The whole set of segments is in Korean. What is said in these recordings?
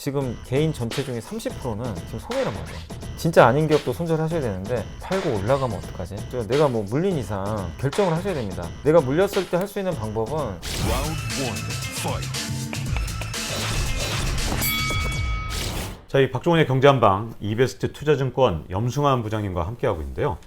지금 개인 전체 중에 30%는 지금 손해란 말이에요. 진짜 아닌 기업도 손절하셔야 되는데 팔고 올라가면 어떡하지? 저 내가 뭐 물린 이상 결정을 하셔야 됩니다. 내가 물렸을 때 할 수 있는 방법은. 저희 박종원의 경제한방 이베스트 투자증권 염승환 부장님과 함께하고 있는데요.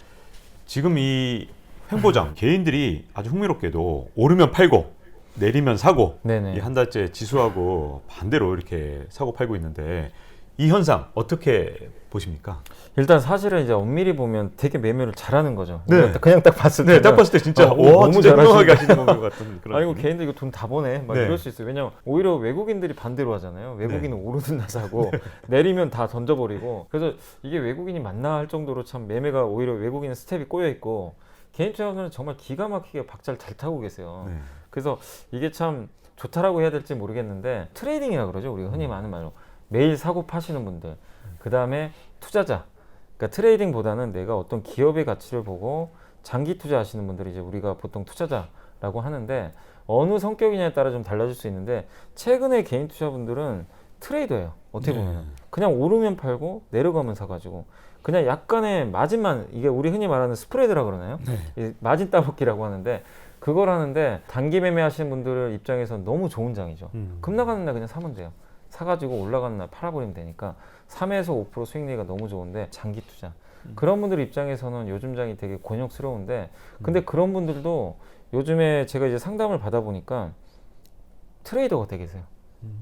지금 이 횡보장 개인들이 아주 흥미롭게도 오르면 팔고 내리면 사고 네네. 이한 달째 지수하고 반대로 이렇게 사고 팔고 있는데 이 현상 어떻게 보십니까? 일단 사실은 이제 엄밀히 보면 되게 매매를 잘하는 거죠. 네. 그냥 딱 봤을 때 네, 딱 봤을 때 진짜 어, 오, 너무 진짜. 유명하게 하시는 것 같은 그런. 아니 뭐. 개인들 이거 돈 다 버네 막 네. 이럴 수 있어요. 왜냐면 오히려 외국인들이 반대로 하잖아요. 외국인은 오르는 날 사고 내리면 다 던져버리고 그래서 이게 외국인이 맞나 할 정도로 참 매매가 오히려 외국인은 스텝이 꼬여 있고 개인 투자자는 정말 기가 막히게 박자를 잘 타고 계세요. 네. 그래서 이게 참 좋다라고 해야 될지 모르겠는데 트레이딩이라 그러죠. 우리가 흔히 많은 말로 매일 사고 파시는 분들, 그 다음에 투자자. 그러니까 트레이딩보다는 내가 어떤 기업의 가치를 보고 장기 투자하시는 분들이 이제 우리가 보통 투자자라고 하는데 어느 성격이냐에 따라 좀 달라질 수 있는데 최근에 개인 투자분들은 트레이더예요. 어떻게 네. 보면 그냥 오르면 팔고 내려가면 사가지고 그냥 약간의 마진만 이게 우리 흔히 말하는 스프레드라 그러나요? 네. 이 마진 따먹기라고 하는데 그걸 하는데 단기 매매 하시는 분들 입장에선 너무 좋은 장이죠. 음. 급 나가는 날 그냥 사면 돼요. 사가지고 올라가는 날 팔아버리면 되니까 3에서 5% 수익률가 너무 좋은데 장기 투자. 그런 분들 입장에서는 요즘 장이 되게 곤욕스러운데 근데 그런 분들도 요즘에 제가 이제 상담을 받아보니까 트레이더가 계세요.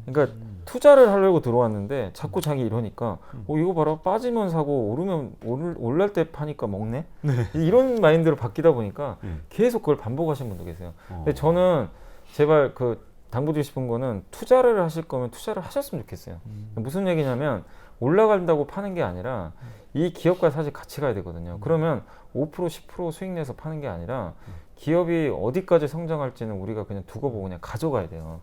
그러니까 투자를 하려고 들어왔는데 자꾸 장이 이러니까 어 이거 봐라 빠지면 사고 오르면 오를 올랄 때 파니까 먹네 이런 마인드로 바뀌다 보니까 음. 계속 그걸 반복하시는 분도 계세요. 어. 근데 저는 제발 그 당부드리고 싶은 거는 투자를 하실 거면 투자를 하셨으면 좋겠어요. 무슨 얘기냐면 올라간다고 파는 게 아니라 이 기업과 사실 같이 가야 되거든요. 그러면 5% 10% 수익 내서 파는 게 아니라 기업이 어디까지 성장할지는 우리가 그냥 두고 보고 그냥 가져가야 돼요.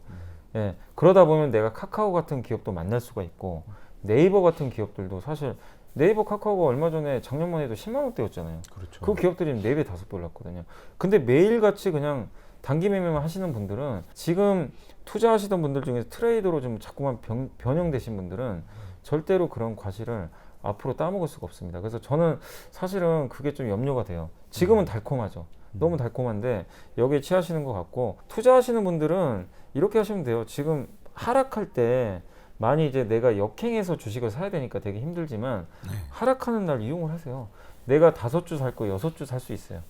예. 그러다 보면 내가 카카오 같은 기업도 만날 수가 있고 네이버 같은 기업들도 사실 네이버 카카오가 얼마 전에 작년만 해도 10만 원대였잖아요. 그렇죠. 그 기업들이 4배, 5배 올랐거든요. 근데 매일같이 그냥 단기 매매만 하시는 분들은 지금 투자하시던 분들 중에서 트레이더로 좀 자꾸만 변, 변형되신 분들은 절대로 그런 과실을 앞으로 따먹을 수가 없습니다. 그래서 저는 사실은 그게 좀 염려가 돼요. 지금은 달콤하죠. 너무 달콤한데 여기에 취하시는 것 같고 투자하시는 분들은 이렇게 하시면 돼요. 지금 하락할 때 많이 이제 내가 역행해서 주식을 사야 되니까 되게 힘들지만 하락하는 날 이용을 하세요. 내가 다섯 주 살 거 여섯 주 살 수 있어요.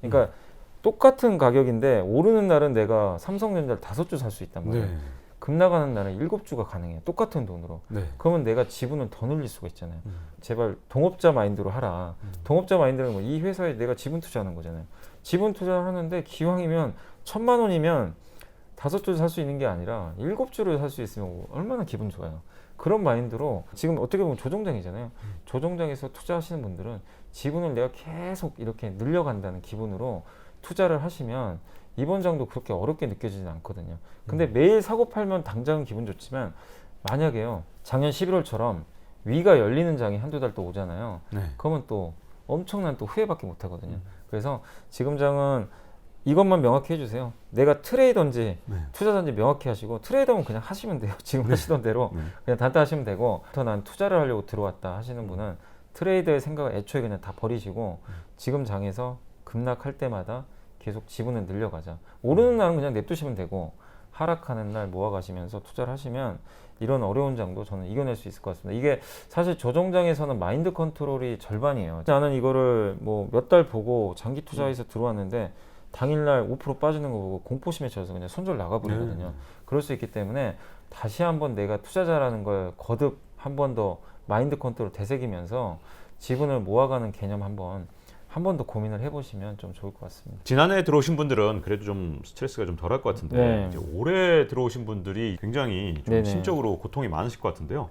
그러니까 똑같은 가격인데 오르는 날은 내가 삼성전자를 다섯 주 살 수 있단 말이에요. 네. 급 나가는 날은 일곱 주가 가능해요. 똑같은 돈으로. 네. 그러면 내가 지분을 더 늘릴 수가 있잖아요. 음. 제발 동업자 마인드로 하라. 동업자 마인드는 뭐 이 회사에 내가 지분 투자하는 거잖아요. 지분 투자를 하는데 기왕이면 천만 원이면 다섯 주살수 있는 게 아니라 일곱 주를 살수 있으면 얼마나 기분 좋아요. 그런 마인드로 지금 어떻게 보면 조정장이잖아요. 조정장에서 투자하시는 분들은 지분을 내가 계속 이렇게 늘려간다는 기분으로 투자를 하시면 이번 장도 그렇게 어렵게 느껴지진 않거든요. 근데 매일 사고 팔면 당장은 기분 좋지만 만약에요. 작년 11월처럼 위가 열리는 장이 한두 달 또 오잖아요. 네. 그러면 또 엄청난 또 후회밖에 못 하거든요. 그래서 지금 장은 이것만 명확히 해주세요. 내가 트레이더인지 네. 투자자인지 명확히 하시고 트레이더면 그냥 하시면 돼요. 지금 하시던 대로 네. 그냥 단타하시면 되고 더난 투자를 하려고 들어왔다 하시는 분은 트레이더의 생각을 애초에 그냥 다 버리시고 지금 장에서 급락할 때마다 계속 지분을 늘려가자. 오르는 날은 그냥 냅두시면 되고 하락하는 날 모아가시면서 투자를 하시면 이런 어려운 장도 저는 이겨낼 수 있을 것 같습니다. 이게 사실 조정장에서는 마인드 컨트롤이 절반이에요. 나는 이거를 뭐 몇 달 보고 장기 투자해서 들어왔는데 당일날 5% 빠지는 거 보고 공포심에 쳐서 그냥 손절 나가버리거든요. 네. 그럴 수 있기 때문에 다시 한번 내가 투자자라는 걸 거듭 한 번 더 마인드 컨트롤 되새기면서 지분을 모아가는 개념 한번 한 번 더 고민을 해보시면 좀 좋을 것 같습니다. 지난해 들어오신 분들은 그래도 좀 스트레스가 좀 덜할 것 같은데 네. 올해 들어오신 분들이 굉장히 좀 네네. 심적으로 고통이 많으실 것 같은데요.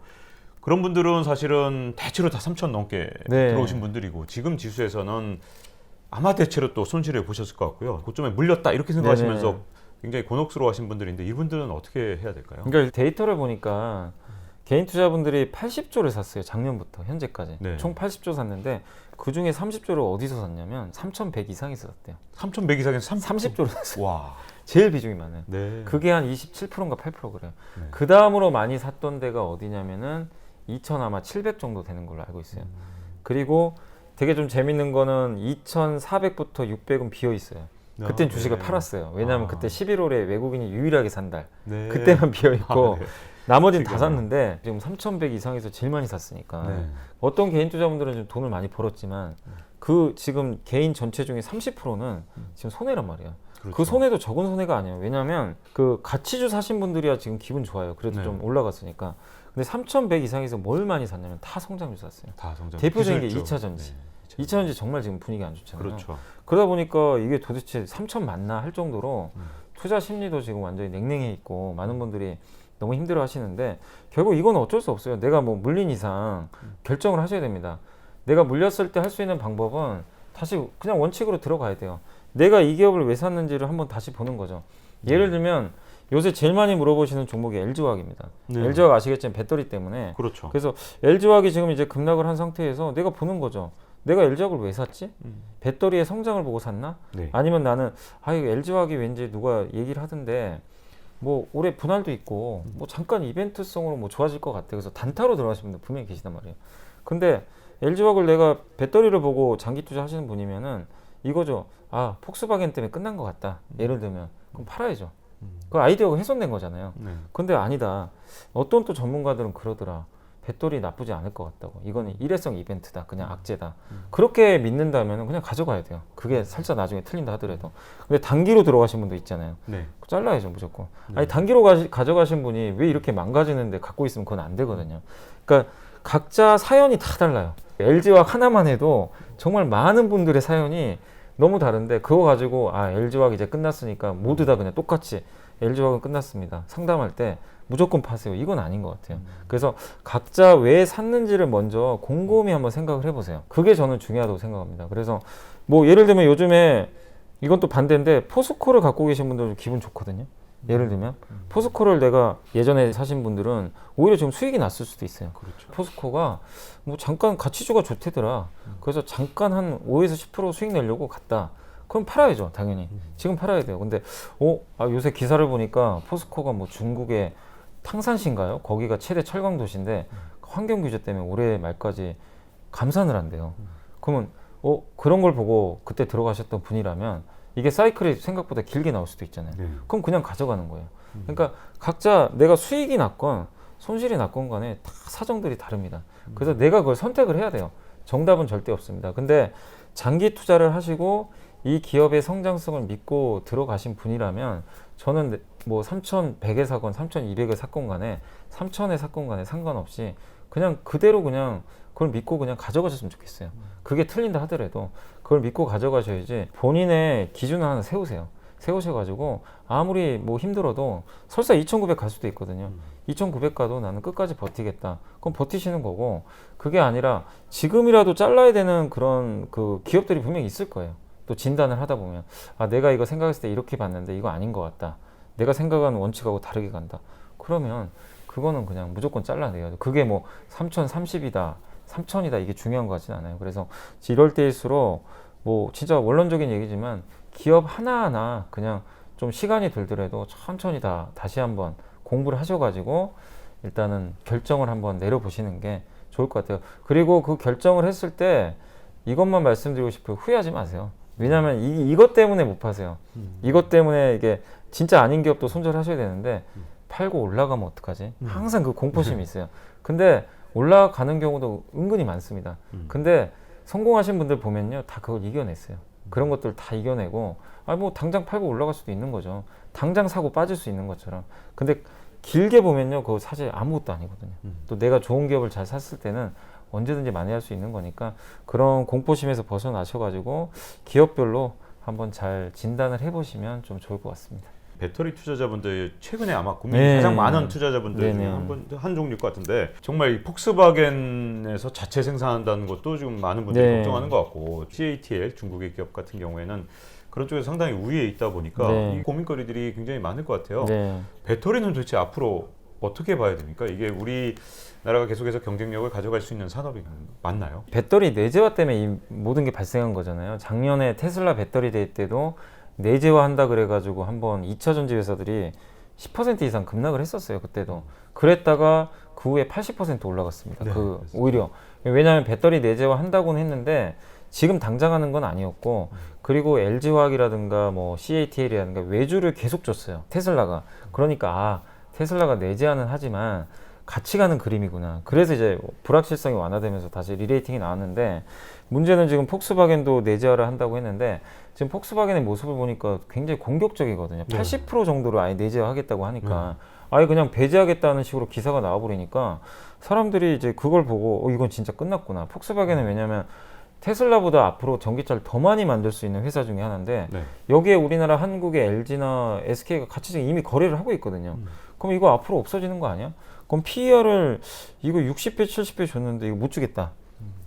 그런 분들은 사실은 대체로 다 3천 넘게 네. 들어오신 분들이고 지금 지수에서는 아마 대체로 또 손실을 보셨을 것 같고요. 고점에 물렸다 이렇게 생각하시면서 네네. 굉장히 곤혹스러워하신 분들인데 이분들은 어떻게 해야 될까요? 그러니까 데이터를 보니까 개인 투자분들이 80조를 샀어요. 작년부터 현재까지. 네. 총 80조 샀는데 그 중에 30조를 어디서 샀냐면 3,100 이상에서 샀대요. 3,100 이상에서 3 30조를 샀어요. 와. 제일 비중이 많아요. 네. 그게 한 27%인가 8% 그래요. 네. 그 다음으로 많이 샀던 데가 어디냐면은 2,000 아마 700 정도 되는 걸로 알고 있어요. 음. 그리고 되게 좀 재밌는 거는 2,400부터 600은 비어 있어요. 그땐 아, 주식을 네. 팔았어요. 왜냐하면 아. 그때 11월에 외국인이 유일하게 산 달. 네. 그때만 비어 있고 아, 네. 나머지는 다 지금은. 샀는데 지금 3,100 이상에서 제일 많이 샀으니까 네. 어떤 개인 투자분들은 좀 돈을 많이 벌었지만 그 지금 개인 전체 중에 30%는 지금 손해란 말이야. 그 그렇죠. 손해도 적은 손해가 아니에요. 왜냐하면 그 가치주 사신 분들이야 지금 기분 좋아요. 그래도 네. 좀 올라갔으니까. 근데 3,100 이상에서 뭘 많이 샀냐면 다 성장주 샀어요. 다 성장. 대표적인 게 기술주. 2차 전지. 네. 2차 전지 정말 지금 분위기 안 좋잖아요. 그렇죠. 그러다 보니까 이게 도대체 3천 맞나 할 정도로 음. 투자 심리도 지금 완전히 냉랭해 있고 많은 분들이 너무 힘들어 하시는데 결국 이건 어쩔 수 없어요. 내가 뭐 물린 이상 결정을 하셔야 됩니다. 내가 물렸을 때 할 수 있는 방법은 다시 그냥 원칙으로 들어가야 돼요. 내가 이 기업을 왜 샀는지를 한번 다시 보는 거죠. 예를 들면 요새 제일 많이 물어보시는 종목이 LG화학입니다. 네. LG화학 아시겠지만 배터리 때문에 그렇죠. 그래서 LG화학이 지금 이제 급락을 한 상태에서 내가 보는 거죠. 내가 LG화학을 왜 샀지? 음. 배터리의 성장을 보고 샀나? 네. 아니면 나는 아 이거 LG화학이 왠지 누가 얘기를 하던데 뭐 올해 분할도 있고 뭐 잠깐 이벤트성으로 뭐 좋아질 것 같아. 그래서 단타로 들어가시는 분들 분명히 계시단 말이에요. 근데 LG화학을 내가 배터리를 보고 장기 투자하시는 분이면은 이거죠. 아 폭스바겐 때문에 끝난 것 같다. 예를 들면 그럼 팔아야죠. 음. 그 아이디어가 훼손된 거잖아요. 네. 근데 아니다. 어떤 또 전문가들은 그러더라. 배터리 나쁘지 않을 것 같다고. 이거는 일회성 이벤트다. 그냥 악재다. 그렇게 믿는다면 그냥 가져가야 돼요. 그게 살짝 나중에 틀린다 하더라도. 근데 단기로 들어가신 분도 있잖아요. 네. 잘라야죠 무조건. 아니 단기로 가, 가져가신 분이 왜 이렇게 망가지는데 갖고 있으면 그건 안 되거든요. 그러니까 각자 사연이 다 달라요. LG화 하나만 해도 정말 많은 분들의 사연이 너무 다른데 그거 가지고 아 LG화학 이제 끝났으니까 모두 다 그냥 똑같이 LG화학은 끝났습니다. 상담할 때 무조건 파세요. 이건 아닌 것 같아요. 그래서 각자 왜 샀는지를 먼저 곰곰이 한번 생각을 해보세요. 그게 저는 중요하다고 생각합니다. 그래서 뭐 예를 들면 요즘에 이건 또 반대인데 포스코를 갖고 계신 분들은 기분 좋거든요. 예를 들면 포스코를 내가 예전에 사신 분들은 오히려 지금 수익이 났을 수도 있어요. 그렇죠. 포스코가 뭐 잠깐 가치주가 좋대더라. 그래서 잠깐 한 5에서 10% 수익 내려고 갔다. 그럼 팔아야죠, 당연히. 지금 팔아야 돼요. 근데 어, 아, 요새 기사를 보니까 포스코가 뭐 중국의 탕산시인가요? 거기가 최대 철강 도시인데 환경 규제 때문에 올해 말까지 감산을 한대요. 그러면 어, 그런 걸 보고 그때 들어가셨던 분이라면 이게 사이클이 생각보다 길게 나올 수도 있잖아요. 네. 그럼 그냥 가져가는 거예요. 그러니까 각자 내가 수익이 났건 손실이 났건 간에 다 사정들이 다릅니다. 그래서 내가 그걸 선택을 해야 돼요. 정답은 절대 없습니다. 근데 장기 투자를 하시고 이 기업의 성장성을 믿고 들어가신 분이라면 저는 네- 뭐 3,100에 사건 3,200에 사건 간에 3,000에 사건 간에 상관없이 그냥 그대로 그냥 그걸 믿고 그냥 가져가셨으면 좋겠어요. 그게 틀린다 하더라도 그걸 믿고 가져가셔야지 본인의 기준을 하나 세우세요. 세우셔가지고 아무리 뭐 힘들어도 설사 2,900 갈 수도 있거든요. 2,900 가도 나는 끝까지 버티겠다. 그럼 버티시는 거고 그게 아니라 지금이라도 잘라야 되는 그런 그 기업들이 분명히 있을 거예요. 또 진단을 하다 보면 아 내가 이거 생각했을 때 이렇게 봤는데 이거 아닌 것 같다. 내가 생각하는 원칙하고 다르게 간다. 그러면 그거는 그냥 무조건 잘라내야죠. 그게 뭐 3,030이다, 3,000이다 이게 중요한 거 같진 않아요. 그래서 이럴 때일수록 뭐 진짜 원론적인 얘기지만 기업 하나하나 그냥 좀 시간이 들더라도 천천히 다 다시 한번 공부를 하셔가지고 일단은 결정을 한번 내려보시는 게 좋을 것 같아요. 그리고 그 결정을 했을 때 이것만 말씀드리고 싶어요. 후회하지 마세요. 왜냐하면 이, 이것 때문에 못 파세요. 이것 때문에 이게 진짜 아닌 기업도 손절하셔야 되는데 팔고 올라가면 어떡하지? 항상 그 공포심이 있어요. 근데 올라가는 경우도 은근히 많습니다. 근데 성공하신 분들 보면요, 다 그걸 이겨냈어요. 그런 것들 다 이겨내고, 아, 뭐, 당장 팔고 올라갈 수도 있는 거죠. 당장 사고 빠질 수 있는 것처럼. 근데 길게 보면요, 그거 사실 아무것도 아니거든요. 또 내가 좋은 기업을 잘 샀을 때는 언제든지 만회할 수 있는 거니까 그런 공포심에서 벗어나셔가지고 기업별로 한번 잘 진단을 해보시면 좀 좋을 것 같습니다. 배터리 투자자분들 최근에 아마 고민이 네. 가장 많은 투자자분들 중에 네네. 한, 분, 한 종류일 것 같은데 정말 이 폭스바겐에서 자체 생산한다는 것도 지금 많은 분들이 네. 걱정하는 것 같고 CATL 중국의 기업 같은 경우에는 그런 쪽에 상당히 우위에 있다 보니까 네. 이 고민거리들이 굉장히 많을 것 같아요. 네. 배터리는 도대체 앞으로 어떻게 봐야 됩니까? 이게 우리 나라가 계속해서 경쟁력을 가져갈 수 있는 산업이 맞나요? 배터리 내재화 때문에 이 모든 게 발생한 거잖아요. 작년에 테슬라 배터리 데이 때도 내재화 한다 그래가지고 한번 2차 전지 회사들이 10% 이상 급락을 했었어요. 그때도. 그랬다가 그 후에 80% 올라갔습니다. 네, 그 그렇습니다. 오히려 왜냐하면 배터리 내재화 한다고는 했는데 지금 당장 하는 건 아니었고 그리고 LG화학이라든가 뭐 CATL이라든가 외주를 계속 줬어요. 테슬라가. 그러니까 아 테슬라가 내재화는 하지만 같이 가는 그림이구나. 그래서 이제 불확실성이 완화되면서 다시 리레이팅이 나왔는데 문제는 지금 폭스바겐도 내재화를 한다고 했는데 지금 폭스바겐의 모습을 보니까 굉장히 공격적이거든요. 네. 80% 정도로 아예 내재화하겠다고 하니까 아예 그냥 배제하겠다는 식으로 기사가 나와버리니까 사람들이 이제 그걸 보고 어, 이건 진짜 끝났구나. 폭스바겐은 왜냐면 테슬라보다 앞으로 전기차를 더 많이 만들 수 있는 회사 중에 하나인데 네. 여기에 우리나라 한국의 LG나 SK가 같이 지금 이미 거래를 하고 있거든요. 그럼 이거 앞으로 없어지는 거 아니야? 그럼 PER을 이거 60배, 70배 줬는데 이거 못 주겠다.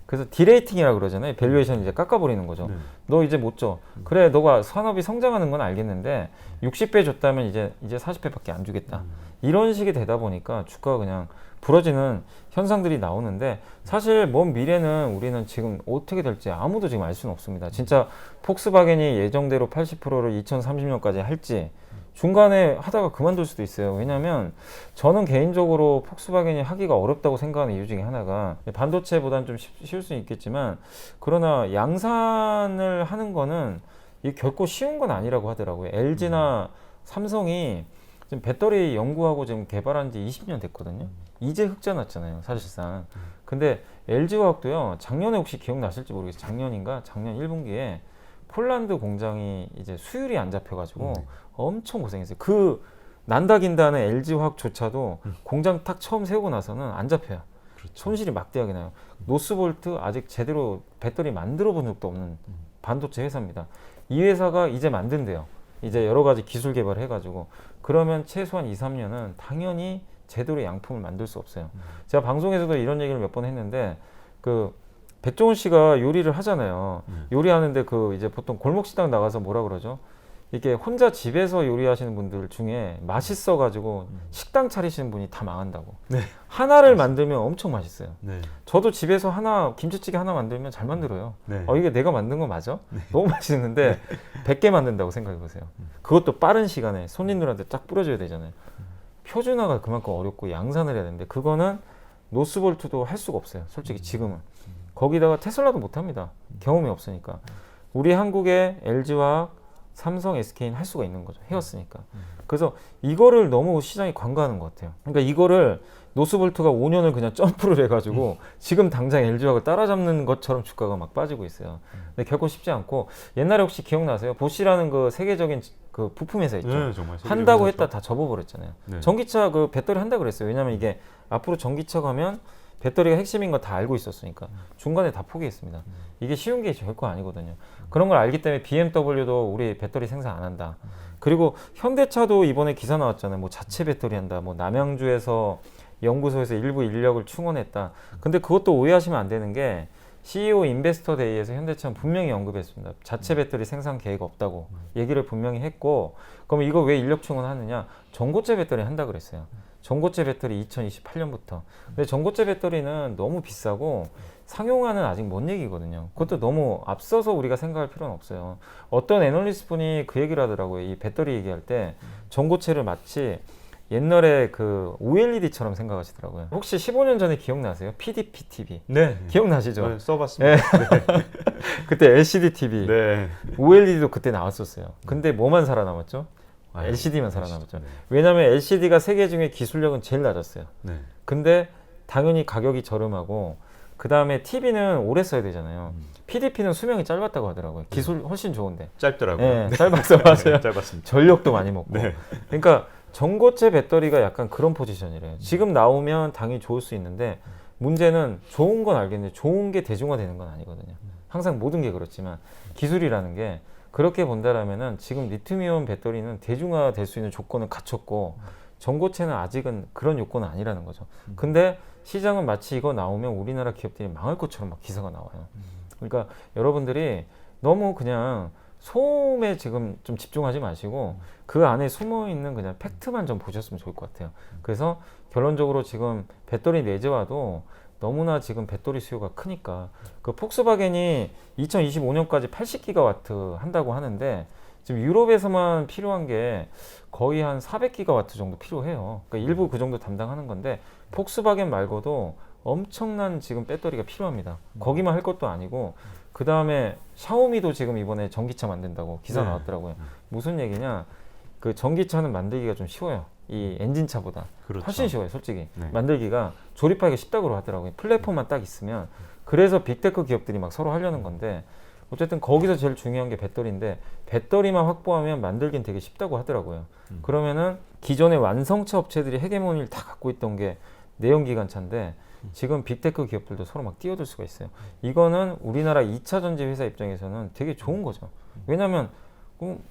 그래서 디레이팅이라 그러잖아요. 밸류에이션 이제 깎아버리는 거죠. 네. 너 이제 못 줘. 그래, 너가 산업이 성장하는 건 알겠는데 60배 줬다면 이제 이제 40배밖에 안 주겠다. 이런 식이 되다 보니까 주가가 그냥 부러지는 현상들이 나오는데 사실 먼 미래는 우리는 지금 어떻게 될지 아무도 지금 알 수는 없습니다. 진짜 폭스바겐이 예정대로 80%를 2030년까지 할지 중간에 하다가 그만둘 수도 있어요. 왜냐하면 저는 개인적으로 폭스바겐이 하기가 어렵다고 생각하는 이유 중에 하나가 반도체보다는 좀 쉽- 쉬울 수는 있겠지만 그러나 양산을 하는 거는 이게 결코 쉬운 건 아니라고 하더라고요. LG나 삼성이 지금 배터리 연구하고 지금 개발한 지 20년 됐거든요. 이제 흑자 났잖아요, 사실상. 근데 LG화학도요, 작년에 혹시 기억나실지 모르겠어요. 작년인가? 작년 1분기에 폴란드 공장이 이제 수율이 안 잡혀가지고 엄청 고생했어요. 그 난다긴다는 LG화학조차도 공장 탁 처음 세우고 나서는 안 잡혀요. 손실이 막대하게 나요. 노스볼트 아직 제대로 배터리 만들어 본 적도 없는 반도체 회사입니다. 이 회사가 이제 만든대요. 이제 여러 가지 기술 개발을 해가지고 그러면 최소한 2, 3년은 당연히 제대로 양품을 만들 수 없어요. 제가 방송에서도 이런 얘기를 몇 번 했는데 그 백종원 씨가 요리를 하잖아요. 요리하는데 그 이제 보통 골목 식당 나가서 뭐라 그러죠? 이게 혼자 집에서 요리하시는 분들 중에 맛있어 가지고 식당 차리시는 분이 다 망한다고. 네. 하나를 만들면 엄청 맛있어요. 네. 저도 집에서 하나 김치찌개 하나 만들면 잘 만들어요. 네. 어 이게 내가 만든 거 맞아? 너무 맛있는데 100개 만든다고 생각해 보세요. 그것도 빠른 시간에 손님들한테 딱 뿌려줘야 되잖아요. 표준화가 그만큼 어렵고 양산을 해야 되는데 그거는 노스볼트도 할 수가 없어요. 솔직히 지금은. 거기다가 테슬라도 못 합니다. 경험이 없으니까. 우리 한국의 LG와 삼성, SK는 할 수가 있는 거죠. 해왔으니까. 그래서 이거를 너무 시장이 관가하는 것 같아요. 그러니까 이거를 노스볼트가 5년을 그냥 점프를 해가지고 지금 당장 LG화학을 따라잡는 것처럼 주가가 막 빠지고 있어요. 근데 결코 쉽지 않고 옛날에 혹시 기억나세요? 보시라는 그 세계적인 그 부품 회사 있죠. 네, 정말 한다고 했다. 다 접어버렸잖아요. 네. 전기차 그 배터리 한다 그랬어요. 왜냐면 이게 앞으로 전기차 가면 배터리가 핵심인 거 다 알고 있었으니까 중간에 다 포기했습니다. 이게 쉬운 게 결코 아니거든요. 그런 걸 알기 때문에 BMW도 우리 배터리 생산 안 한다. 그리고 현대차도 이번에 기사 나왔잖아요. 뭐 자체 배터리 한다. 뭐 남양주에서 연구소에서 일부 인력을 충원했다. 근데 그것도 오해하시면 안 되는 게 CEO 인베스터 데이에서 현대차는 분명히 언급했습니다. 자체 배터리 생산 계획 없다고 얘기를 분명히 했고, 그럼 이거 왜 인력 충원하느냐? 전고체 배터리 한다 그랬어요. 전고체 배터리 2028년부터. 근데 전고체 배터리는 너무 비싸고 상용화는 아직 먼 얘기거든요. 그것도 너무 앞서서 우리가 생각할 필요는 없어요. 어떤 애널리스트 분이 그 얘기를 하더라고요. 이 배터리 얘기할 때 전고체를 마치 옛날에 그 OLED처럼 생각하시더라고요. 혹시 15년 전에 기억나세요? PDP TV. 네. 기억나시죠? 네, 써봤습니다. 그때 LCD TV, 네. OLED도 그때 나왔었어요. 근데 뭐만 살아남았죠? 아, LCD만 살아남았죠. 네. 왜냐하면 LCD가 세계 중에 기술력은 제일 낮았어요. 네. 근데 당연히 가격이 저렴하고 그 다음에 TV는 오래 써야 되잖아요. 음. PDP는 수명이 짧았다고 하더라고요. 기술 훨씬 좋은데. 짧더라고요. 예, 짧았어 맞아요. 네, 짧았습니다. 전력도 많이 먹고. 네. 그러니까 전고체 배터리가 약간 그런 포지션이래요. 지금 나오면 당연히 좋을 수 있는데 문제는 좋은 건 알겠는데 좋은 게 대중화되는 건 아니거든요. 항상 모든 게 그렇지만 기술이라는 게 그렇게 본다라면은 지금 리튬이온 배터리는 대중화될 수 있는 조건을 갖췄고 전고체는 아직은 그런 요건은 아니라는 거죠. 근데 시장은 마치 이거 나오면 우리나라 기업들이 망할 것처럼 막 기사가 나와요. 그러니까 여러분들이 너무 그냥 소음에 지금 좀 집중하지 마시고 그 안에 숨어 있는 그냥 팩트만 좀 보셨으면 좋을 것 같아요. 그래서 결론적으로 지금 배터리 내재화도 너무나 지금 배터리 수요가 크니까 그 폭스바겐이 2025년까지 80기가와트 한다고 하는데 지금 유럽에서만 필요한 게 거의 한 400기가와트 정도 필요해요. 그러니까 일부 그 정도 담당하는 건데 폭스바겐 말고도 엄청난 지금 배터리가 필요합니다. 거기만 할 것도 아니고 그 다음에 샤오미도 지금 이번에 전기차 만든다고 기사 네. 나왔더라고요. 무슨 얘기냐? 그 전기차는 만들기가 좀 쉬워요. 이 엔진차보다 그렇죠. 훨씬 쉬워요, 솔직히. 네. 만들기가 조립하기가 쉽다고 하더라고요. 플랫폼만 딱 있으면. 그래서 빅테크 기업들이 막 서로 하려는 건데 어쨌든 거기서 제일 중요한 게 배터리인데 배터리만 확보하면 만들긴 되게 쉽다고 하더라고요. 음. 그러면은 기존의 완성차 업체들이 헤게모니를 다 갖고 있던 게 내연기관차인데 지금 빅테크 기업들도 서로 막 뛰어들 수가 있어요. 이거는 우리나라 2차 전지 회사 입장에서는 되게 좋은 거죠. 왜냐하면 그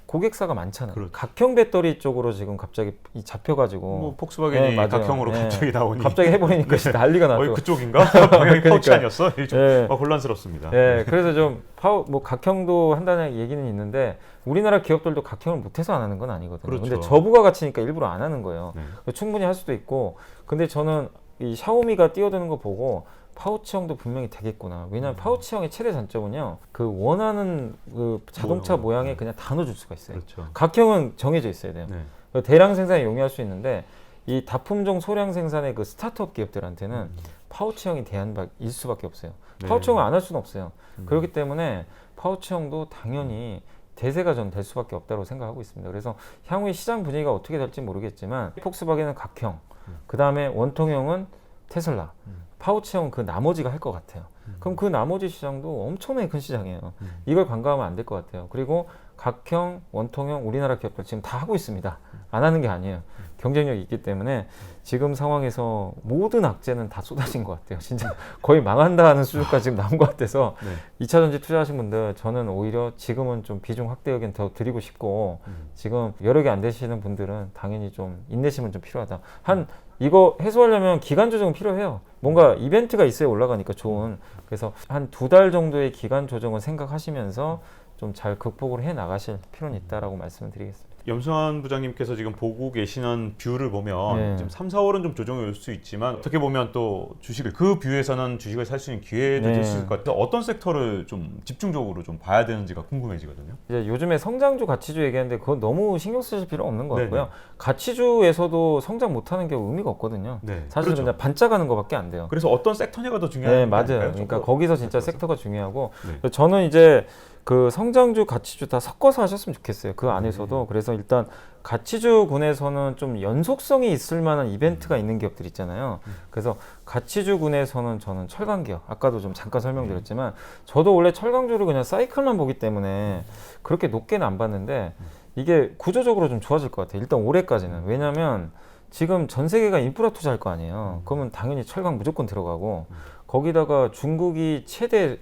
고객사가 많잖아요. 그렇죠. 각형 배터리 쪽으로 지금 갑자기 이 잡혀가지고 뭐 폭스바겐이 네. 각형으로 네. 갑자기 나오니 갑자기 해버리니까 난리가 나죠. 어이 그쪽인가? 방향이 그러니까. 아니었어? 이게 좀 예. 막 혼란스럽습니다. 예, 그래서 좀 파워 뭐 각형도 한다는 얘기는 있는데 우리나라 기업들도 각형을 못해서 안 하는 건 아니거든요. 그렇죠. 근데 저부가 가치니까 일부러 안 하는 거예요. 네. 충분히 할 수도 있고, 근데 저는 이 샤오미가 뛰어드는 거 보고 파우치형도 분명히 되겠구나. 음. 왜냐하면 파우치형의 최대 단점은요, 그 원하는 그 자동차 모양. 모양에 그냥 다 넣어줄 수가 있어요. 그렇죠. 각형은 정해져 있어야 돼요. 네. 그 대량 생산에 용이할 수 있는데 이 다품종 소량 생산의 그 스타트업 기업들한테는 파우치형이 대안일 수밖에 없어요. 음. 네. 파우치형을 안 할 수는 없어요. 음. 그렇기 때문에 파우치형도 당연히 대세가 전 될 수밖에 없다고 생각하고 있습니다. 그래서 향후에 시장 분위기가 어떻게 될지 모르겠지만 폭스바겐은 각형, 그 다음에 원통형은 테슬라, 음. 파우치형은 그 나머지가 할 것 같아요. 그럼 그 나머지 시장도 엄청나게 큰 시장이에요. 음. 이걸 간과하면 안 될 것 같아요. 그리고 각형, 원통형 우리나라 기업들 지금 다 하고 있습니다. 안 하는 게 아니에요. 경쟁력이 있기 때문에 지금 상황에서 모든 악재는 다 쏟아진 것 같아요. 진짜 거의 망한다는 수준까지 지금 나온 것 같아서 네. 2차 전지 투자하신 분들 저는 오히려 지금은 좀 비중 확대 의견 더 드리고 싶고 음. 지금 개안 되시는 분들은 당연히 좀 인내심은 좀 필요하다. 한 이거 해소하려면 기간 조정은 필요해요. 뭔가 이벤트가 있어야 올라가니까 좋은. 그래서 한 두 달 정도의 기간 조정은 생각하시면서 좀 잘 극복을 해 나가실 필요는 있다라고 말씀을 드리겠습니다. 염수환 부장님께서 지금 보고 계시는 뷰를 보면 네. 지금 3, 4월은 좀 조정이 올 수 있지만 어떻게 보면 또 주식을 그 뷰에서는 주식을 살 수 있는 기회도 네. 될수 있을 것 같아요. 어떤 섹터를 좀 집중적으로 좀 봐야 되는지가 궁금해지거든요. 이제 요즘에 성장주 가치주 얘기하는데 그건 너무 신경 쓰실 필요 없는 것 같고요. 네네. 가치주에서도 성장 못하는 게 의미가 없거든요. 네. 사실 그렇죠. 그냥 반짝하는 것밖에 안 돼요. 그래서 어떤 섹터냐가 더 중요한 네, 게 맞아요. 그러니까 거기서 진짜. 섹터가 중요하고 네. 저는 이제 그 성장주, 가치주 다 섞어서 하셨으면 좋겠어요. 그 음. 안에서도 그래서 일단 가치주군에서는 좀 연속성이 있을 만한 이벤트가 있는 기업들 있잖아요. 음. 그래서 가치주군에서는 저는 철강 기업 아까도 좀 잠깐 설명드렸지만 저도 원래 철강주를 그냥 사이클만 보기 때문에 그렇게 높게는 안 봤는데 이게 구조적으로 좀 좋아질 것 같아요. 일단 올해까지는 왜냐하면 지금 전 세계가 인프라 투자할 거 아니에요. 그러면 당연히 철강 무조건 들어가고 거기다가 중국이 최대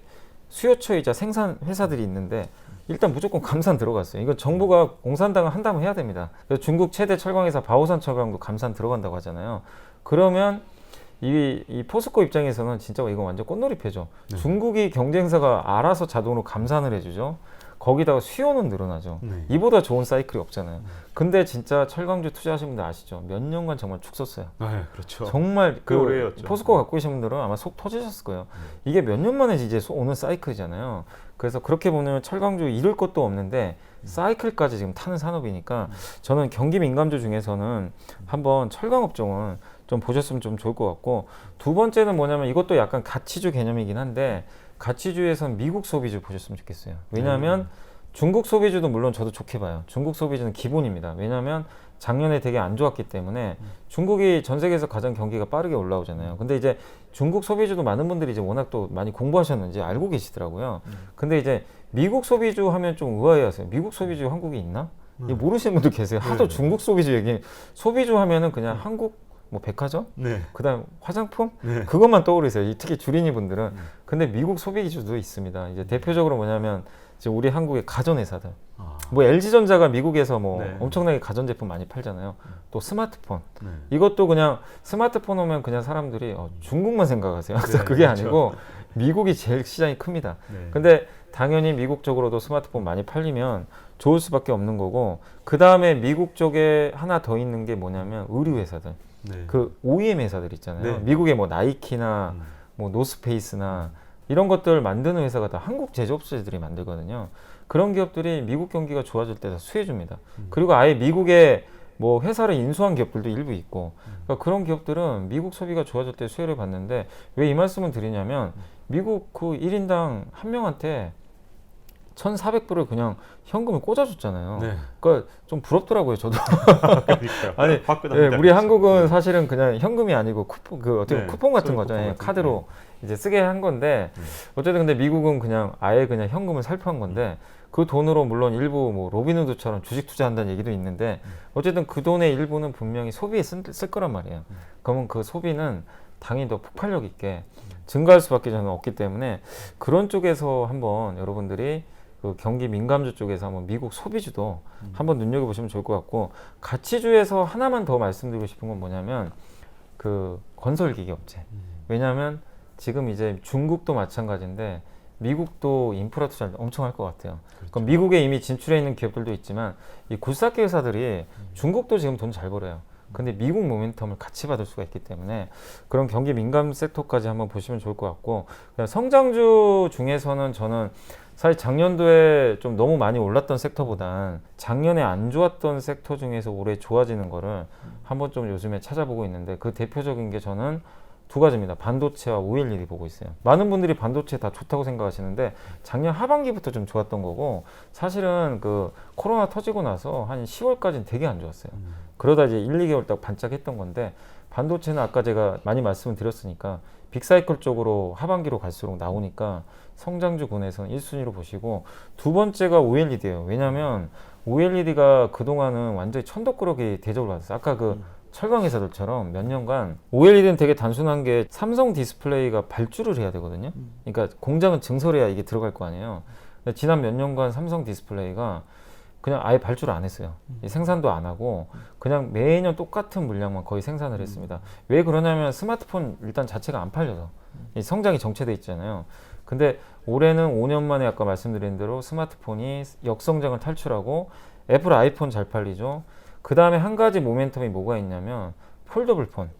수요처이자 생산 회사들이 있는데 일단 무조건 감산 들어갔어요. 이건 정부가 공산당을 한다면 해야 됩니다. 중국 최대 철강회사 바오산 철강도 감산 들어간다고 하잖아요. 그러면 이, 이 포스코 입장에서는 진짜 이건 완전 꽃놀이패죠. 중국이 경쟁사가 알아서 자동으로 감산을 해주죠. 거기다가 수요는 늘어나죠. 네. 이보다 좋은 사이클이 없잖아요. 근데 진짜 철강주 투자하신 분들 아시죠? 몇 년간 정말 축 썼어요. 네, 그렇죠. 정말 꽤그 오래였죠. 포스코 갖고 계신 분들은 아마 속 터지셨을 거예요. 이게 몇 년 만에 이제 소- 오는 사이클이잖아요. 그래서 그렇게 보면 철강주 잃을 것도 없는데 사이클까지 지금 타는 산업이니까 저는 경기 민감주 중에서는 한번 철강 업종은 좀 보셨으면 좀 좋을 것 같고 두 번째는 뭐냐면 이것도 약간 가치주 개념이긴 한데 가치주에선 미국 소비주 보셨으면 좋겠어요. 왜냐하면 중국 소비주도 물론 저도 좋게 봐요. 중국 소비주는 기본입니다. 왜냐하면 작년에 되게 안 좋았기 때문에 중국이 전 세계에서 가장 경기가 빠르게 올라오잖아요. 근데 이제 중국 소비주도 많은 분들이 이제 워낙 또 많이 공부하셨는지 알고 계시더라고요. 근데 이제 미국 소비주 하면 좀 의아해하세요. 미국 소비주 한국에 있나? 이게 모르시는 분들 계세요. 하도 네. 중국 소비주 얘기. 소비주 하면은 그냥 한국 뭐 백화점, 네. 그다음 화장품 네. 그것만 떠오르세요. 이 특히 주린이 분들은. 음. 근데 미국 소비주도 있습니다. 이제 대표적으로 뭐냐면 이제 우리 한국의 가전 회사들. 아, 뭐 LG전자가 미국에서 뭐 네. 엄청나게 가전 제품 많이 팔잖아요. 또 스마트폰. 네. 이것도 그냥 스마트폰 오면 그냥 사람들이 어, 중국만 생각하세요. 그래서 네, 그게 그렇죠. 아니고 미국이 제일 시장이 큽니다. 네. 근데 당연히 미국 쪽으로도 스마트폰 많이 팔리면 좋을 수밖에 없는 거고 그 다음에 미국 쪽에 하나 더 있는 게 뭐냐면 의류 회사들. 네. 그 OEM 회사들 있잖아요. 네. 미국의 뭐 나이키나 음. 뭐 노스페이스나 이런 것들 만드는 회사가 다 한국 제조업체들이 만들거든요. 그런 기업들이 미국 경기가 좋아질 때 다 수혜 줍니다. 음. 그리고 아예 미국에 뭐 회사를 인수한 기업들도 일부 있고 음. 그러니까 그런 기업들은 미국 소비가 좋아질 때 수혜를 받는데 왜 이 말씀을 드리냐면 음. 미국 그 1인당 한 명한테 1,400불을 그냥 현금을 꽂아줬잖아요. 네. 그러니까 좀 부럽더라고요, 저도. 아니. 예, 우리 한국은 사실은 그냥 현금이 아니고 쿠폰 그 어떻게 네, 쿠폰 같은 거죠. 쿠폰 예, 같은 카드로 이제 쓰게 한 건데 음. 어쨌든 근데 미국은 그냥 아예 그냥 현금을 살포한 건데 그 돈으로 물론 일부 뭐 로빈후드처럼 주식 투자한다는 얘기도 있는데 음. 어쨌든 그 돈의 일부는 분명히 소비에 쓸, 쓸 거란 말이에요. 음. 그러면 그 소비는 당연히 더 폭발력 있게 증가할 수밖에 저는 없기 때문에 그런 쪽에서 한번 여러분들이 그 경기 민감주 쪽에서 한번 미국 소비주도 음. 한번 눈여겨 보시면 좋을 것 같고 가치주에서 하나만 더 말씀드리고 싶은 건 뭐냐면 그 건설기계 업체. 음. 왜냐하면 지금 이제 중국도 마찬가지인데 미국도 인프라 투자를 엄청 할 것 같아요. 그렇죠. 그럼 미국에 이미 진출해 있는 기업들도 있지만 이 굴삭기 회사들이 중국도 지금 돈 잘 벌어요. 근데 미국 모멘텀을 같이 받을 수가 있기 때문에 그런 경기 민감 섹터까지 한번 보시면 좋을 것 같고 성장주 중에서는 저는 사실 작년도에 좀 너무 많이 올랐던 섹터보단 작년에 안 좋았던 섹터 중에서 올해 좋아지는 거를 한번 좀 요즘에 찾아보고 있는데 그 대표적인 게 저는 두 가지입니다. 반도체와 OLED 보고 있어요. 많은 분들이 반도체 다 좋다고 생각하시는데 작년 하반기부터 좀 좋았던 거고 사실은 그 코로나 터지고 나서 한 10월까지는 되게 안 좋았어요. 음. 그러다 이제 1, 2개월 딱 반짝했던 건데 반도체는 아까 제가 많이 말씀을 드렸으니까 빅사이클 쪽으로 하반기로 갈수록 나오니까 성장주 군에서는 1순위로 보시고 두 번째가 OLED예요. 왜냐하면 OLED가 그동안은 완전히 천덕꾸러기 대접을 받았어요. 아까 그 음. 철강 회사들처럼 몇 년간 OLED는 되게 단순한 게 삼성 디스플레이가 발주를 해야 되거든요. 그러니까 공장은 증설해야 이게 들어갈 거 아니에요. 지난 몇 년간 삼성 디스플레이가 그냥 아예 발주를 안 했어요. 이 생산도 안 하고 그냥 매년 똑같은 물량만 거의 생산을 했습니다. 왜 그러냐면 스마트폰 일단 자체가 안 팔려서 이 성장이 정체돼 있잖아요. 근데 올해는 5년 만에 아까 말씀드린 대로 스마트폰이 역성장을 탈출하고 애플 아이폰 잘 팔리죠. 그 다음에 한 가지 모멘텀이 뭐가 있냐면 폴더블 폰.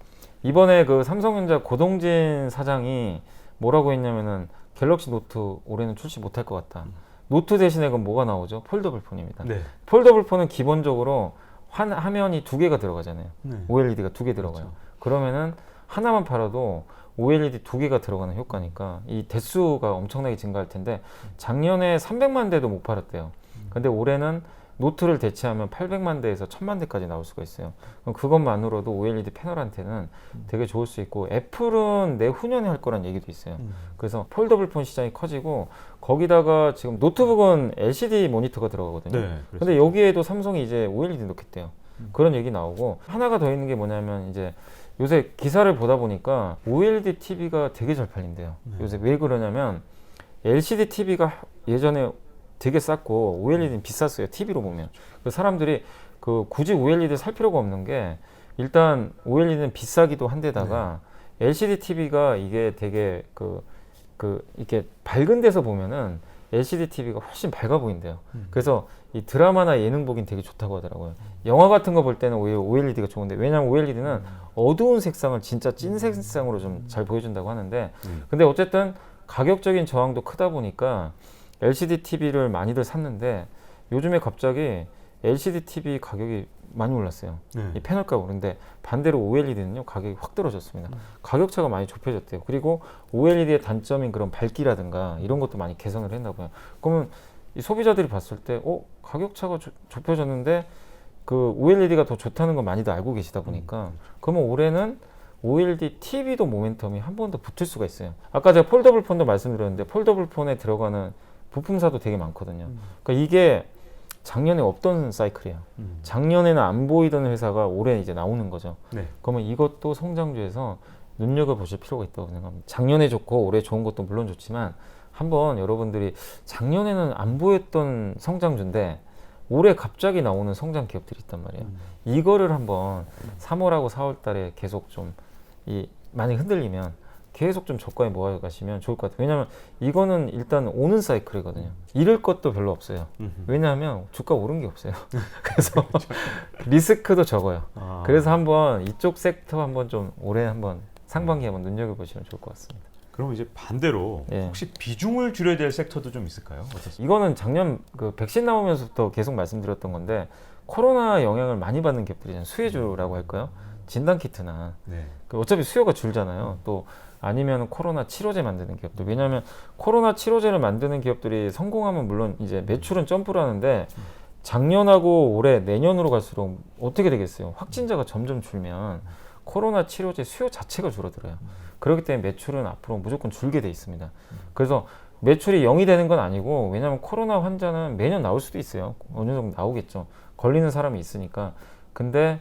이번에 그 삼성전자 고동진 사장이 뭐라고 했냐면은 갤럭시 노트 올해는 출시 못할 것 같다. 노트 대신에 그럼 뭐가 나오죠? 폴더블 폰입니다. 네. 폴더블 폰은 기본적으로 한, 화면이 두 개가 들어가잖아요. 네. OLED가 두 개 들어가요. 그러면은 하나만 팔아도 OLED 두 개가 들어가는 효과니까 이 대수가 엄청나게 증가할 텐데 작년에 300만 대도 못 팔았대요. 근데 올해는 노트를 대체하면 800만 대에서 1000만 대까지 나올 수가 있어요. 그럼 그것만으로도 OLED 패널한테는 되게 좋을 수 있고 애플은 내후년에 할 거란 얘기도 있어요. 음. 그래서 폴더블 폰 시장이 커지고 거기다가 지금 노트북은 LCD 모니터가 들어가거든요. 네. 근데 여기에도 삼성이 이제 OLED 넣겠대요. 그런 얘기 나오고 하나가 더 있는 게 뭐냐면 이제 요새 기사를 보다 보니까 OLED TV가 되게 잘 팔린대요. 네. 요새 왜 그러냐면 LCD TV가 예전에 되게 쌌고 OLED는 비쌌어요. TV로 보면. 그 사람들이 그 굳이 OLED 살 필요가 없는 게 일단 OLED는 비싸기도 한데다가 LCD TV가 이게 되게 그, 그 이렇게 밝은 데서 보면은 LCD TV가 훨씬 밝아 보인대요. 음. 그래서 이 드라마나 예능 보긴 되게 좋다고 하더라고요. 영화 같은 거 볼 때는 오히려 OLED가 좋은데 왜냐면 OLED는 어두운 색상을 진짜 찐 색상으로 좀 잘 보여준다고 하는데 음. 근데 어쨌든 가격적인 저항도 크다 보니까 LCD TV를 많이들 샀는데 요즘에 갑자기 LCD TV 가격이 많이 올랐어요. 네. 이 패널가 오른데 반대로 OLED는요 가격이 확 떨어졌습니다. 가격 차가 많이 좁혀졌대요. 그리고 OLED의 단점인 그런 밝기라든가 이런 것도 많이 개선을 했나 봐요. 그러면 이 소비자들이 봤을 때, 어 가격 차가 좁- 좁혀졌는데 그 OLED가 더 좋다는 건 많이들 알고 계시다 보니까 그러면 올해는 OLED TV도 모멘텀이 한 번 더 붙을 수가 있어요. 아까 제가 폴더블 폰도 말씀드렸는데 폴더블 폰에 들어가는 부품사도 되게 많거든요. 그러니까 이게 작년에 없던 사이클이에요. 음. 작년에는 안 보이던 회사가 올해 이제 나오는 거죠. 네. 그러면 이것도 성장주에서 눈여겨 보실 필요가 있다고 생각합니다. 작년에 좋고 올해 좋은 것도 물론 좋지만 한번 여러분들이 작년에는 안 보였던 성장주인데 올해 갑자기 나오는 성장 기업들이 있단 말이에요. 음. 이거를 한번 3월하고 4월 달에 계속 좀 이 많이 흔들리면 계속 좀 저가에 모아가시면 좋을 것 같아요. 왜냐하면 이거는 일단 오는 사이클이거든요. 잃을 것도 별로 없어요. 왜냐하면 주가 오른 게 없어요. 그래서 리스크도 적어요. 아. 그래서 한번 이쪽 섹터 한번 좀 올해 한번 상반기 한번 눈여겨 보시면 좋을 것 같습니다. 그럼 이제 반대로 예. 혹시 비중을 줄여야 될 섹터도 좀 있을까요? 어떻습니까? 이거는 작년 그 백신 나오면서부터 계속 말씀드렸던 건데 코로나 영향을 많이 받는 기업들이잖아요. 수혜주라고 할까요? 진단 키트나 네. 그 어차피 수요가 줄잖아요. 또 아니면 코로나 치료제 만드는 기업들. 왜냐하면 코로나 치료제를 만드는 기업들이 성공하면 물론 이제 매출은 점프를 하는데 작년하고 올해 내년으로 갈수록 어떻게 되겠어요? 확진자가 점점 줄면 코로나 치료제 수요 자체가 줄어들어요. 그렇기 때문에 매출은 앞으로 무조건 줄게 돼 있습니다. 그래서 매출이 0이 되는 건 아니고 왜냐하면 코로나 환자는 매년 나올 수도 있어요. 어느 정도 나오겠죠. 걸리는 사람이 있으니까. 근데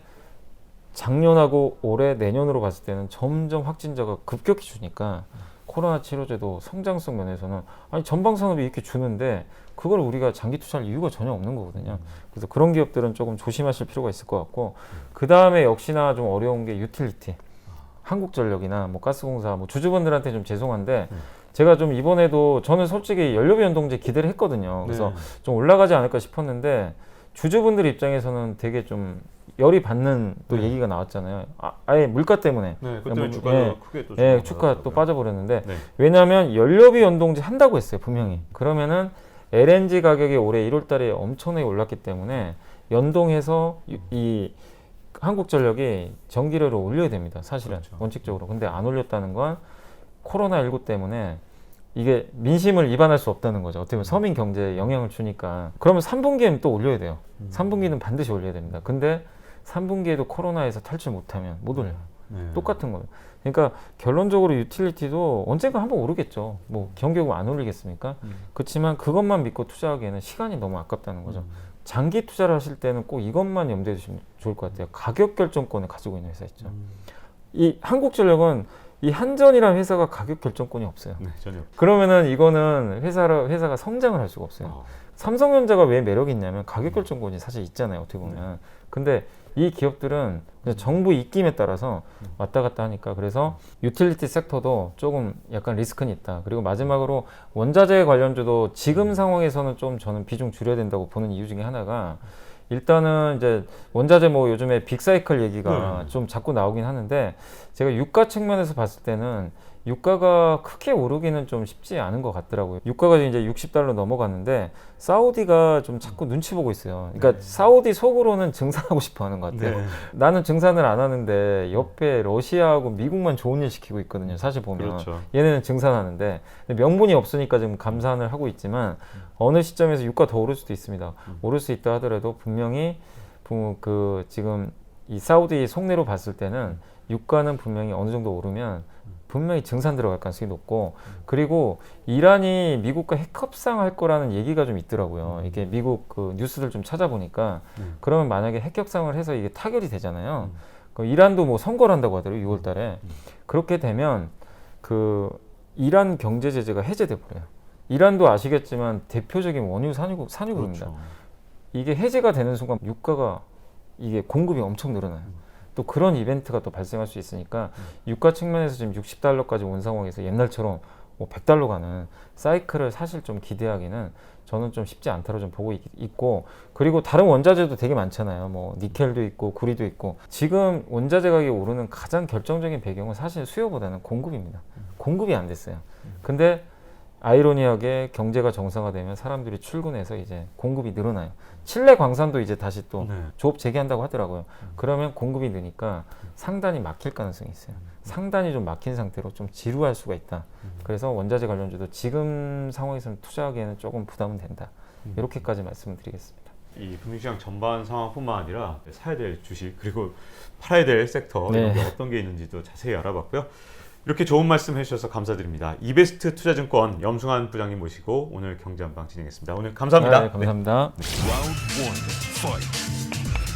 작년하고 올해 내년으로 봤을 때는 점점 확진자가 급격히 주니까 코로나 치료제도 성장성 면에서는 아니 전방 산업이 이렇게 주는데 그걸 우리가 장기 투자할 이유가 전혀 없는 거거든요. 그래서 그런 기업들은 조금 조심하실 필요가 있을 것 같고 그 다음에 역시나 좀 어려운 게 유틸리티, 한국전력이나 뭐 가스공사, 뭐 주주분들한테 좀 죄송한데 제가 좀 이번에도 저는 솔직히 연료비 연동제 기대를 했거든요. 그래서 네. 좀 올라가지 않을까 싶었는데 주주분들 입장에서는 되게 좀 열이 받는 또 네. 얘기가 나왔잖아요. 아, 아예 물가 때문에. 네, 뭐, 그때 주가가 예, 크게 또 예, 주가 또 올랐더라고요. 빠져버렸는데 네. 왜냐하면 연료비 연동제 한다고 했어요 분명히. 그러면은 LNG 가격이 올해 1월달에 엄청나게 올랐기 때문에 연동해서 이, 이 한국전력이 전기료를 올려야 됩니다. 사실은 그렇죠. 원칙적으로. 근데 안 올렸다는 건 코로나 19 때문에 이게 민심을 위반할 수 없다는 거죠. 어떻게 보면 서민 경제에 영향을 주니까. 그러면 3분기에는 또 올려야 돼요. 음. 3분기는 반드시 올려야 됩니다. 근데 3분기에도 코로나에서 탈출 못하면 못 올려요. 네. 똑같은 거예요. 그러니까 결론적으로 유틸리티도 언젠가 한번 오르겠죠. 뭐 경기고 안 오르겠습니까? 음. 그렇지만 그것만 믿고 투자하기에는 시간이 너무 아깝다는 거죠. 음. 장기 투자를 하실 때는 꼭 이것만 염두에 두시면 좋을 것 같아요. 가격 결정권을 가지고 있는 회사 있죠. 음. 이 한국전력은 이 한전이라는 회사가 가격 결정권이 없어요. 네, 전혀. 그러면은 이거는 회사라 회사가 성장을 할 수가 없어요. 아, 삼성전자가 왜 매력이 있냐면 가격 결정권이 사실 있잖아요. 어떻게 보면. 근데 이 기업들은 정부 입김에 따라서 왔다 갔다 하니까 그래서 유틸리티 섹터도 조금 약간 리스크는 있다. 그리고 마지막으로 원자재 관련주도 지금 상황에서는 좀 저는 비중 줄여야 된다고 보는 이유 중에 하나가 일단은 이제 원자재 뭐 요즘에 빅사이클 얘기가 좀 자꾸 나오긴 하는데 제가 유가 측면에서 봤을 때는 유가가 크게 오르기는 좀 쉽지 않은 것 같더라고요. 유가가 이제 60달러 넘어갔는데 사우디가 좀 자꾸 눈치 보고 있어요. 그러니까 사우디 속으로는 증산하고 싶어 하는 것 같아요. 네. 나는 증산을 안 하는데 옆에 러시아하고 미국만 좋은 일 시키고 있거든요. 사실 보면 그렇죠. 얘네는 증산하는데 명분이 없으니까 지금 감산을 하고 있지만 어느 시점에서 유가 더 오를 수도 있습니다. 오를 수 있다 하더라도 분명히 부- 그 지금 이 사우디 속내로 봤을 때는 유가는 분명히 어느 정도 오르면 분명히 증산 들어 갈 가능성이 높고 그리고 이란이 미국과 핵 협상할 거라는 얘기가 좀 있더라고요. 이게 미국 그 뉴스들 좀 찾아보니까 음. 그러면 만약에 핵 협상을 해서 이게 타결이 되잖아요. 그 이란도 뭐 선거를 한다고 하더라고요. 6월 달에. 그렇게 되면 그 이란 경제 제재가 해제돼 버려요. 이란도 아시겠지만 대표적인 원유 산유 산유국입니다. 그렇죠. 이게 해제가 되는 순간 유가가 이게 공급이 엄청 늘어나요. 또 그런 이벤트가 또 발생할 수 있으니까 유가 측면에서 지금 60달러까지 온 상황에서 옛날처럼 뭐 100달러 가는 사이클을 사실 좀 기대하기는 저는 좀 쉽지 않다로 좀 보고 있, 고 그리고 다른 원자재도 되게 많잖아요. 뭐 니켈도 있고 구리도 있고 지금 원자재 가격이 오르는 가장 결정적인 배경은 사실 수요보다는 공급입니다. 공급이 안 됐어요. 근데 아이러니하게 경제가 정상화되면 사람들이 출근해서 이제 공급이 늘어나요. 칠레 광산도 이제 다시 또 네. 조업 재개한다고 하더라고요. 그러면 공급이 느니까 상단이 막힐 가능성이 있어요. 상단이 좀 막힌 상태로 좀 지루할 수가 있다. 그래서 원자재 관련주도 지금 상황에서는 투자하기에는 조금 부담은 된다. 이렇게까지 말씀을 드리겠습니다. 이 금융시장 전반 상황뿐만 아니라 사야 될 주식 그리고 팔아야 될 섹터 네. 이런 게 어떤 게 있는지도 자세히 알아봤고요. 이렇게 좋은 말씀 해주셔서 감사드립니다. 이베스트 투자증권 염승환 부장님 모시고 오늘 경제한방 진행했습니다. 오늘 감사합니다. 네, 감사합니다. Fight.